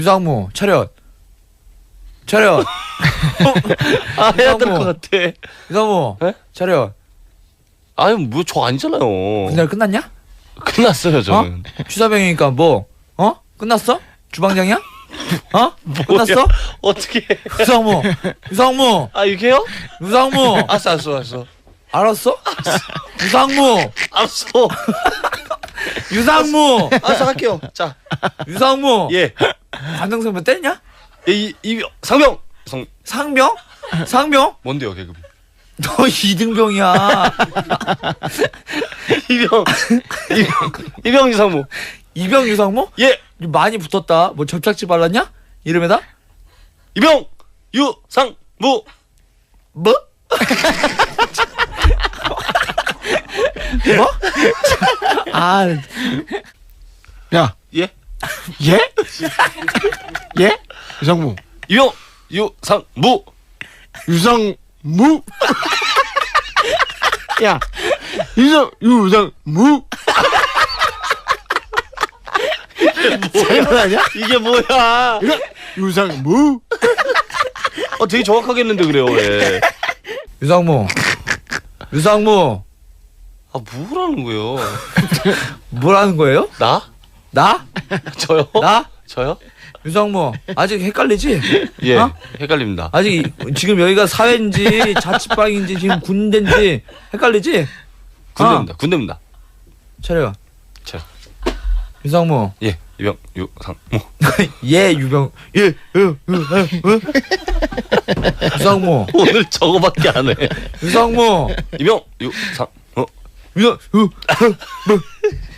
유상무 차렷 차렷 아 해야 될. 것 같아. 유상무 에? 차렷 아유 뭐저 아니잖아요. 군대 끝났냐? 끝났어요 저는. 취사병이니까 뭐 어? 끝났어? 주방장이야? 어? 끝났어? 어떻게? 유상무 유상무 아 이게요? 유상무 알았어 알았어 알았어. 알았어? 유상무 알았어. 유상무 알았어 할게요. 자 유상무 예. 관등선배 뗐냐? 이, 이 상병 상 상병? 상병? 뭔데요 계급? 너 이등병이야 이병 이병 이병 이상무 이병 유상무? 예 많이 붙었다 뭐 접착제 발랐냐? 이름에다? 이병 유상무 뭐? 뭐? 아, 야, 예 예? 예? 유상무. 이병 유상무 유상무. 야, 유상 유상무. 장난 아니야? 이게 뭐야? 유상 유상무. 어 되게 정확하게 했는데 그래요 왜? 유상무. 유상무. 아 뭐라는 거예요? 뭐라는 거예요? 나 나? 저요? 나? 저요? 유상무. 아직 헷갈리지? 예 어? 헷갈립니다. 아직 이- 지금 여기가 사회인지 자취방인지 지금 군대인지 헷갈리지? 군대입니다. 군대입니다. 차려. 자, 유상무. 예 예, 유병. 예, 예, 예, 예, 예. 유상무. 오늘 저거밖에 안 해. 유상무. 유상무 유상, 어, 뭐,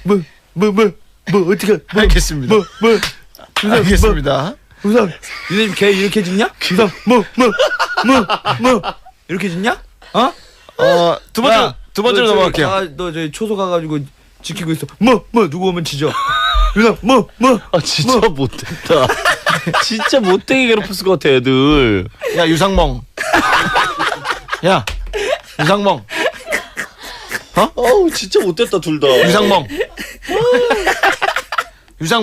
뭐, 뭐, 뭐, 뭐, 어떻게, 뭐, 알겠습니다. 뭐, 뭐, 유상, 알겠습니다. 뭐, 유상, 니네 걔 이렇게 짓냐? 유상, 뭐, 뭐, 뭐, 뭐, 이렇게 짓냐? 어? 어, 두 번째 야, 두 번째로 너 넘어갈게요. 가- 너 저기 초소 가가지고 지키고 있어. 뭐, 뭐, 누구 오면 지져. 유상, 뭐, 뭐. 아 진짜 못됐다. 진짜 못되게 괴롭힐 것 같아 애들. 야, 유상멍. 야, 유상멍. 어우 진짜 못됐다 둘 다. 유상멍. 유상멍.